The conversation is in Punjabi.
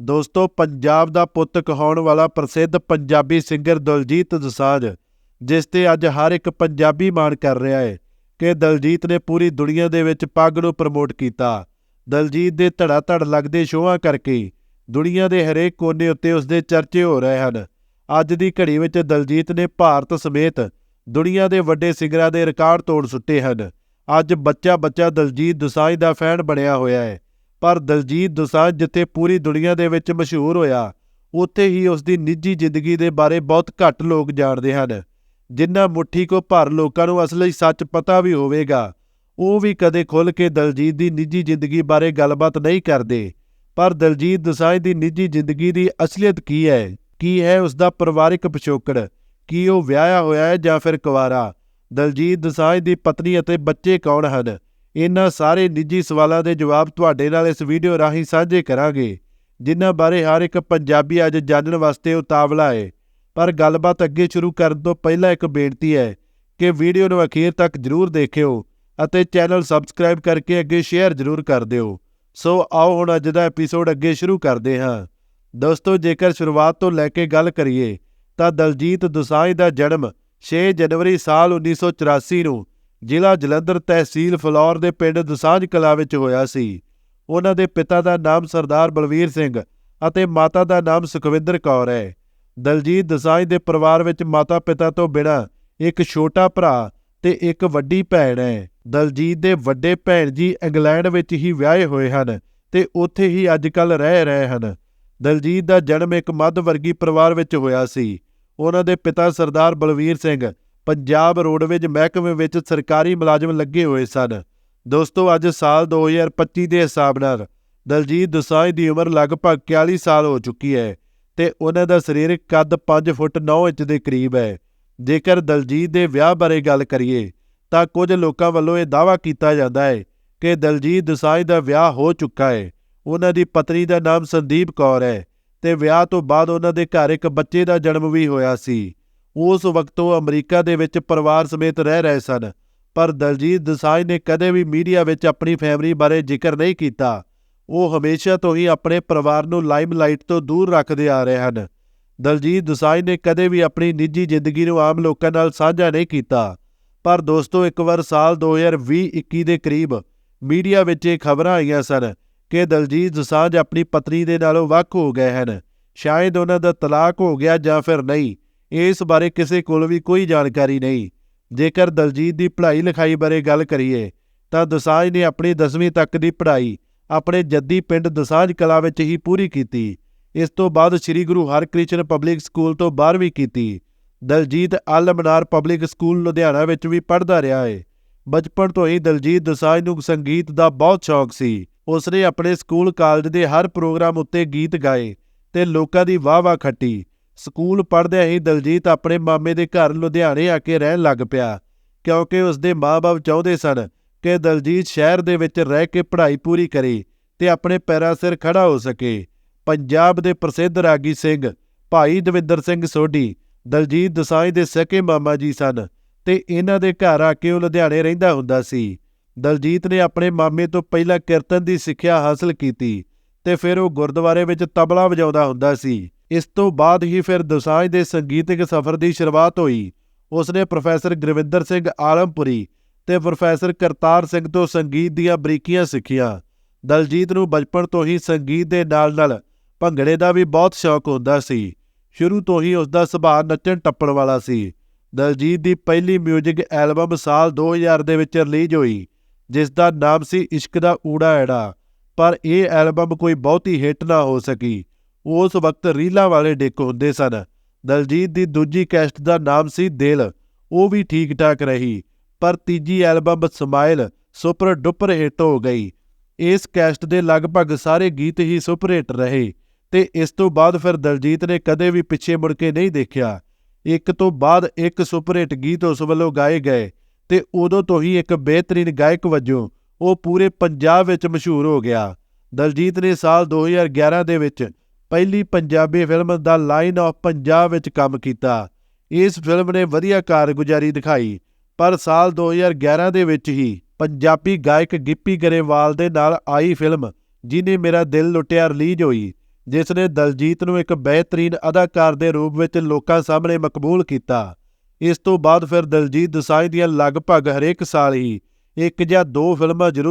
ਦੋਸਤੋ, ਪੰਜਾਬ ਦਾ ਪੁੱਤ ਕਹਾਉਣ ਵਾਲਾ ਪ੍ਰਸਿੱਧ ਪੰਜਾਬੀ ਸਿੰਗਰ ਦਲਜੀਤ ਦੋਸਾਂਝ, ਜਿਸ ਤੇ ਅੱਜ ਹਰ ਇੱਕ ਪੰਜਾਬੀ ਮਾਣ ਕਰ ਰਿਹਾ ਹੈ ਕਿ ਦਲਜੀਤ ਨੇ ਪੂਰੀ ਦੁਨੀਆ ਦੇ ਵਿੱਚ ਪੱਗ ਨੂੰ ਪ੍ਰਮੋਟ ਕੀਤਾ। ਦਲਜੀਤ ਦੇ ਧੜਾ ਧੜ ਲੱਗਦੇ ਸ਼ੋਆਂ ਕਰਕੇ ਦੁਨੀਆ ਦੇ ਹਰੇਕ ਕੋਨੇ ਉੱਤੇ ਉਸ ਦੇ ਚਰਚੇ ਹੋ ਰਹੇ ਹਨ। ਅੱਜ ਦੀ ਘੜੀ ਵਿੱਚ ਦਲਜੀਤ ਨੇ ਭਾਰਤ ਸਮੇਤ ਦੁਨੀਆ ਦੇ ਵੱਡੇ ਸਿੰਗਰਾਂ ਦੇ ਰਿਕਾਰਡ ਤੋੜ ਸੁੱਟੇ ਹਨ। ਅੱਜ ਬੱਚਾ ਬੱਚਾ ਦਲਜੀਤ ਦੁਸਾਂਝ ਦਾ ਫੈਨ ਬਣਿਆ ਹੋਇਆ ਹੈ ਪਰ ਦਲਜੀਤ ਦੋਸਾਂਝ ਜਿੱਥੇ ਪੂਰੀ ਦੁਨੀਆ ਦੇ ਵਿੱਚ ਮਸ਼ਹੂਰ ਹੋਇਆ, ਉੱਥੇ ਹੀ ਉਸ ਦੀ ਨਿੱਜੀ ਜ਼ਿੰਦਗੀ ਦੇ ਬਾਰੇ ਬਹੁਤ ਘੱਟ ਲੋਕ ਜਾਣਦੇ ਹਨ, ਜਿੰਨਾ ਮੁੱਠੀ ਕੋ ਭਰ ਲੋਕਾਂ ਨੂੰ ਅਸਲੀ ਸੱਚ ਪਤਾ ਵੀ ਹੋਵੇਗਾ। ਉਹ ਵੀ ਕਦੇ ਖੁੱਲ ਕੇ ਦਲਜੀਤ ਦੀ ਨਿੱਜੀ ਜ਼ਿੰਦਗੀ ਬਾਰੇ ਗੱਲਬਾਤ ਨਹੀਂ ਕਰਦੇ, ਪਰ ਦਲਜੀਤ ਦੋਸਾਂਝ ਦੀ ਨਿੱਜੀ ਜ਼ਿੰਦਗੀ ਦੀ ਅਸਲੀਅਤ ਕੀ ਹੈ? ਕੀ ਹੈ ਉਸ ਦਾ ਪਰਿਵਾਰਿਕ ਪਿਛੋਕੜ, ਕੀ ਉਹ ਵਿਆਹਿਆ ਹੋਇਆ ਹੈ ਜਾਂ ਫਿਰ ਕੁਵਾਰਾ? ਦਲਜੀਤ ਦੋਸਾਂਝ ਦੀ ਪਤਨੀ ਅਤੇ ਬੱਚੇ ਕੌਣ ਹਨ? ਇਹਨਾਂ ਸਾਰੇ ਨਿੱਜੀ ਸਵਾਲਾਂ ਦੇ ਜਵਾਬ ਤੁਹਾਡੇ ਨਾਲ ਇਸ ਵੀਡੀਓ ਰਾਹੀਂ ਸਾਂਝੇ ਕਰਾਂਗੇ, ਜਿਨ੍ਹਾਂ ਬਾਰੇ ਹਰ ਇੱਕ ਪੰਜਾਬੀ ਅੱਜ ਜਾਣਨ ਵਾਸਤੇ ਉਤਾਵਲਾ ਹੈ। ਪਰ ਗੱਲਬਾਤ ਅੱਗੇ ਸ਼ੁਰੂ ਕਰਨ ਤੋਂ ਪਹਿਲਾਂ ਇੱਕ ਬੇਨਤੀ ਹੈ ਕਿ ਵੀਡੀਓ ਨੂੰ ਅਖੀਰ ਤੱਕ ਜਰੂਰ ਦੇਖਿਓ ਅਤੇ ਚੈਨਲ ਸਬਸਕ੍ਰਾਈਬ ਕਰਕੇ ਅੱਗੇ ਸ਼ੇਅਰ ਜਰੂਰ ਕਰ ਦਿਓ। ਸੋ ਆਓ ਹੁਣ ਅੱਜ ਦਾ ਐਪੀਸੋਡ ਅੱਗੇ ਸ਼ੁਰੂ ਕਰਦੇ ਹਾਂ। ਦੋਸਤੋ, ਜੇਕਰ ਸ਼ੁਰੂਆਤ ਤੋਂ ਲੈ ਕੇ ਗੱਲ ਕਰੀਏ ਤਾਂ ਦਲਜੀਤ ਦੋਸਾਂਝ ਦਾ ਜਨਮ 6 ਜਨਵਰੀ ਸਾਲ 1984 ਨੂੰ ਜ਼ਿਲ੍ਹਾ ਜਲੰਧਰ ਤਹਿਸੀਲ ਫਲੌਰ ਦੇ ਪਿੰਡ ਦਸਾਂਝ ਕਲਾ ਵਿੱਚ ਹੋਇਆ ਸੀ। ਉਹਨਾਂ ਦੇ ਪਿਤਾ ਦਾ ਨਾਮ ਸਰਦਾਰ ਬਲਵੀਰ ਸਿੰਘ ਅਤੇ ਮਾਤਾ ਦਾ ਨਾਮ ਸੁਖਵਿੰਦਰ ਕੌਰ ਹੈ। ਦਲਜੀਤ ਦਸਾਂਝ ਦੇ ਪਰਿਵਾਰ ਵਿੱਚ ਮਾਤਾ-ਪਿਤਾ ਤੋਂ ਬਿਨਾਂ ਇੱਕ ਛੋਟਾ ਭਰਾ ਤੇ ਇੱਕ ਵੱਡੀ ਭੈਣ ਹੈ। ਦਲਜੀਤ ਦੇ ਵੱਡੇ ਭੈਣ ਜੀ ਇੰਗਲੈਂਡ ਵਿੱਚ ਹੀ ਵਿਆਹੇ ਹੋਏ ਹਨ ਤੇ ਉੱਥੇ ਹੀ ਅੱਜਕੱਲ ਰਹਿ ਰਹੇ ਹਨ। ਦਲਜੀਤ ਦਾ ਜਨਮ ਇੱਕ ਮੱਧ ਵਰਗੀ ਪਰਿਵਾਰ ਵਿੱਚ ਹੋਇਆ ਸੀ। ਉਹਨਾਂ ਦੇ ਪਿਤਾ ਸਰਦਾਰ ਬਲਵੀਰ ਸਿੰਘ ਪੰਜਾਬ ਰੋਡਵੇਜ ਮਹਿਕਮੇ ਵਿੱਚ ਸਰਕਾਰੀ ਮੁਲਾਜ਼ਮ ਲੱਗੇ ਹੋਏ ਸਨ। ਦੋਸਤੋ, ਅੱਜ ਸਾਲ 2025 ਦੇ ਹਿਸਾਬ ਨਾਲ ਦਲਜੀਤ ਦੋਸਾਂਝ ਦੀ ਉਮਰ ਲਗਭਗ 41 ਸਾਲ ਹੋ ਚੁੱਕੀ ਹੈ ਤੇ ਉਹਨਾਂ ਦਾ ਸਰੀਰਕ ਕੱਦ 5 ਫੁੱਟ 9 ਇੰਚ ਦੇ ਕਰੀਬ ਹੈ। ਜੇਕਰ ਦਲਜੀਤ ਦੇ ਵਿਆਹ ਬਾਰੇ ਗੱਲ ਕਰੀਏ, ਤਾਂ ਕੁਝ ਲੋਕਾਂ ਵੱਲੋਂ ਇਹ ਦਾਅਵਾ ਕੀਤਾ ਜਾਂਦਾ ਹੈ ਕਿ ਦਲਜੀਤ ਦੋਸਾਂਝ ਦਾ ਵਿਆਹ ਹੋ ਚੁੱਕਾ ਹੈ। ਉਹਨਾਂ ਦੀ ਪਤਨੀ ਦਾ ਨਾਮ ਸੰਦੀਪ ਕੌਰ ਹੈ ਤੇ ਵਿਆਹ ਤੋਂ ਬਾਅਦ ਉਹਨਾਂ ਦੇ ਘਰ ਇੱਕ ਬੱਚੇ ਦਾ ਜਨਮ ਵੀ ਹੋਇਆ ਸੀ। ਉਸ ਵਕਤ ਉਹ ਅਮਰੀਕਾ ਦੇ ਵਿੱਚ ਪਰਿਵਾਰ ਸਮੇਤ ਰਹਿ ਰਹੇ ਸਨ, ਪਰ ਦਲਜੀਤ ਦਸਾਂਝ ਨੇ ਕਦੇ ਵੀ ਮੀਡੀਆ ਵਿੱਚ ਆਪਣੀ ਫੈਮਿਲੀ ਬਾਰੇ ਜ਼ਿਕਰ ਨਹੀਂ ਕੀਤਾ। ਉਹ ਹਮੇਸ਼ਾ ਤੋਂ ਹੀ ਆਪਣੇ ਪਰਿਵਾਰ ਨੂੰ ਲਾਈਮਲਾਈਟ ਤੋਂ ਦੂਰ ਰੱਖਦੇ ਆ ਰਹੇ ਹਨ। ਦਲਜੀਤ ਦਸਾਂਝ ਨੇ ਕਦੇ ਵੀ ਆਪਣੀ ਨਿੱਜੀ ਜ਼ਿੰਦਗੀ ਨੂੰ ਆਮ ਲੋਕਾਂ ਨਾਲ ਸਾਂਝਾ ਨਹੀਂ ਕੀਤਾ। ਪਰ ਦੋਸਤੋ, ਇੱਕ ਵਾਰ ਸਾਲ 2020-21 ਦੇ ਕਰੀਬ ਮੀਡੀਆ ਵਿੱਚ ਇਹ ਖਬਰਾਂ ਆਈਆਂ ਸਨ ਕਿ ਦਲਜੀਤ ਦਸਾਂਝ ਆਪਣੀ ਪਤਨੀ ਦੇ ਨਾਲੋਂ ਵੱਖ ਹੋ ਗਏ ਹਨ। ਸ਼ਾਇਦ ਉਹਨਾਂ ਦਾ ਤਲਾਕ ਹੋ ਗਿਆ ਜਾਂ ਫਿਰ ਨਹੀਂ ਇਸ ਬਾਰੇ ਕਿਸੇ ਕੋਲ ਵੀ ਕੋਈ ਜਾਣਕਾਰੀ ਨਹੀਂ। ਜੇਕਰ ਦਲਜੀਤ ਦੀ ਪੜ੍ਹਾਈ ਲਿਖਾਈ ਬਾਰੇ ਗੱਲ ਕਰੀਏ, ਤਾਂ ਦੋਸਾਂਝ ਨੇ ਆਪਣੀ 10ਵੀਂ ਤੱਕ ਦੀ ਪੜ੍ਹਾਈ ਆਪਣੇ ਜੱਦੀ ਪਿੰਡ ਦਸਾਂਝ ਕਲਾ ਵਿੱਚ ਹੀ ਪੂਰੀ ਕੀਤੀ। ਇਸ ਤੋਂ ਬਾਅਦ ਸ੍ਰੀ ਗੁਰੂ ਹਰਕ੍ਰਿਸ਼ਨ ਪਬਲਿਕ ਸਕੂਲ ਤੋਂ 12ਵੀਂ ਕੀਤੀ। ਦਲਜੀਤ ਅਲ ਮਨਾਰ ਪਬਲਿਕ ਸਕੂਲ ਲੁਧਿਆਣਾ ਵਿੱਚ ਵੀ ਪੜ੍ਹਦਾ ਰਿਹਾ ਹੈ ਬਚਪਨ ਤੋਂ ਹੀ ਦਲਜੀਤ ਦਸਾਂਝ ਨੂੰ ਸੰਗੀਤ ਦਾ ਬਹੁਤ ਸ਼ੌਕ ਸੀ। ਉਸਨੇ ਆਪਣੇ ਸਕੂਲ ਕਾਲਜ ਦੇ ਹਰ ਪ੍ਰੋਗਰਾਮ ਉੱਤੇ ਗੀਤ ਗਾਏ ਤੇ ਲੋਕਾਂ ਦੀ ਵਾਹ-ਵਾਹ ਖੱਟੀ। ਸਕੂਲ ਪੜ੍ਹਦਿਆਂ ਹੀ ਦਲਜੀਤ ਆਪਣੇ ਮਾਮੇ ਦੇ ਘਰ ਲੁਧਿਆਣੇ ਆ ਕੇ ਰਹਿਣ ਲੱਗ ਪਿਆ, ਕਿਉਂਕਿ ਉਸਦੇ ਮਾਪੇ ਚਾਹੁੰਦੇ ਸਨ ਕਿ ਦਲਜੀਤ ਸ਼ਹਿਰ ਦੇ ਵਿੱਚ ਰਹਿ ਕੇ ਪੜ੍ਹਾਈ ਪੂਰੀ ਕਰੇ ਤੇ ਆਪਣੇ ਪੈਰਾਂ ਸਿਰ ਖੜਾ ਹੋ ਸਕੇ। ਪੰਜਾਬ ਦੇ ਪ੍ਰਸਿੱਧ ਰਾਗੀ ਸਿੰਘ, ਭਾਈ ਦਵਿੰਦਰ ਸਿੰਘ ਸੋਢੀ, ਦਲਜੀਤ ਦਸਾਈ ਦੇ ਸਕੇ ਮਾਮਾ ਜੀ ਸਨ ਤੇ ਇਹਨਾਂ ਦੇ ਘਰ ਆ ਕੇ ਉਹ ਲੁਧਿਆਣੇ ਰਹਿੰਦਾ ਹੁੰਦਾ ਸੀ। ਦਲਜੀਤ ਨੇ ਆਪਣੇ ਮਾਮੇ ਤੋਂ ਪਹਿਲਾਂ ਕੀਰਤਨ ਦੀ ਸਿੱਖਿਆ ਹਾਸਲ ਕੀਤੀ ਤੇ ਫਿਰ ਉਹ ਗੁਰਦੁਆਰੇ ਵਿੱਚ ਤਬਲਾ ਵਜਾਉਂਦਾ ਹੁੰਦਾ ਸੀ। ਇਸ ਤੋਂ ਬਾਅਦ ਹੀ ਫਿਰ ਦੋਸਾਂਝ ਦੇ ਸੰਗੀਤਿਕ ਸਫ਼ਰ ਦੀ ਸ਼ੁਰੂਆਤ ਹੋਈ। ਉਸਨੇ ਪ੍ਰੋਫੈਸਰ ਗੁਰਵਿੰਦਰ ਸਿੰਘ ਆਲਮਪੁਰੀ ਤੇ ਪ੍ਰੋਫੈਸਰ ਕਰਤਾਰ ਸਿੰਘ ਤੋਂ ਸੰਗੀਤ ਦੀਆਂ ਬਰੀਕੀਆਂ ਸਿੱਖੀਆਂ। ਦਲਜੀਤ ਨੂੰ ਬਚਪਨ ਤੋਂ ਹੀ ਸੰਗੀਤ ਦੇ ਨਾਲ-ਨਾਲ ਭੰਗੜੇ ਦਾ ਵੀ ਬਹੁਤ ਸ਼ੌਕ ਹੁੰਦਾ ਸੀ। ਸ਼ੁਰੂ ਤੋਂ ਹੀ ਉਸ ਦਾ ਸੁਭਾਅ ਨੱਚਣ ਟੱਪਣ ਵਾਲਾ ਸੀ। ਦਲਜੀਤ ਦੀ ਪਹਿਲੀ 뮤직 ਐਲਬਮ ਸਾਲ 2000 ਦੇ ਵਿੱਚ ਰਿਲੀਜ਼ ਹੋਈ, ਜਿਸ ਦਾ ਨਾਮ ਸੀ ਇਸ਼ਕ ਦਾ ਊੜਾ ਐੜਾ ਪਰ ਇਹ ਐਲਬਮ ਕੋਈ ਬਹੁਤੀ ਹਿੱਟ ਨਾ ਹੋ ਸਕੀ। ਉਸ ਵਕਤ ਰੀਲਾਂ ਵਾਲੇ ਡਿੱਕ ਹੁੰਦੇ ਸਨ। ਦਲਜੀਤ ਦੀ ਦੂਜੀ ਕੈਸਟ ਦਾ ਨਾਮ ਸੀ ਦਿਲ। ਉਹ ਵੀ ਠੀਕ ਠਾਕ ਰਹੀ, ਪਰ ਤੀਜੀ album smile super duper hit ਹੋ ਗਈ। ਇਸ ਕੈਸਟ ਦੇ ਲਗਭਗ ਸਾਰੇ ਗੀਤ ਹੀ ਸੁਪਰ ਹਿੱਟ ਰਹੇ, ਤੇ ਇਸ ਤੋਂ ਬਾਅਦ ਫਿਰ ਦਲਜੀਤ ਨੇ ਕਦੇ ਵੀ ਪਿੱਛੇ ਮੁੜ ਕੇ ਨਹੀਂ ਦੇਖਿਆ। ਇੱਕ ਤੋਂ ਬਾਅਦ ਇੱਕ ਸੁਪਰ ਹਿੱਟ ਗੀਤ ਉਸ ਵੱਲੋਂ ਗਾਏ ਗਏ, ਤੇ ਉਦੋਂ ਤੋਂ ਹੀ ਇੱਕ ਬਿਹਤਰੀਨ ਗਾਇਕ ਵਜੋਂ ਉਹ ਪੂਰੇ ਪੰਜਾਬ ਵਿੱਚ ਮਸ਼ਹੂਰ ਹੋ ਗਿਆ। ਦਲਜੀਤ ਨੇ ਸਾਲ 2011 ਦੇ ਵਿੱਚ ਪਹਿਲੀ Punjabi film the line of Punjab ਵਿੱਚ ਕੰਮ ਕੀਤਾ। ਇਸ ਫਿਲਮ ਨੇ ਵਧੀਆ ਕਾਰਗੁਜ਼ਾਰੀ ਦਿਖਾਈ, ਪਰ ਸਾਲ 2011 ਦੇ ਵਿੱਚ ਹੀ ਪੰਜਾਬੀ ਗਾਇਕ ਗਿੱਪੀ ਗਰੇਵਾਲ ਦੇ ਨਾਲ ਆਈ ਫਿਲਮ, ਜਿਨੇ ਮੇਰਾ ਦਿਲ ਲੁੱਟਿਆ ਰਿਲੀਜ਼ ਹੋਈ ਜਿਸ ਨੇ ਦਲਜੀਤ ਨੂੰ ਇੱਕ ਬਿਹਤਰੀਨ ਅਦਾਕਾਰ ਦੇ ਰੂਪ ਵਿੱਚ ਲੋਕਾਂ ਸਾਹਮਣੇ ਮਕਬੂਲ ਕੀਤਾ। ਇਸ ਤੋਂ ਬਾਅਦ ਫਿਰ ਦਲਜੀਤ ਦੋਸਾਂਝ ਦੀਆਂ ਲਗਭਗ ਹਰੇਕ ਸਾਲ ਹੀ ਇੱਕ ਜਾਂ ਦੋ ਫਿਲਮਾਂ ਜ਼ਰੂਰ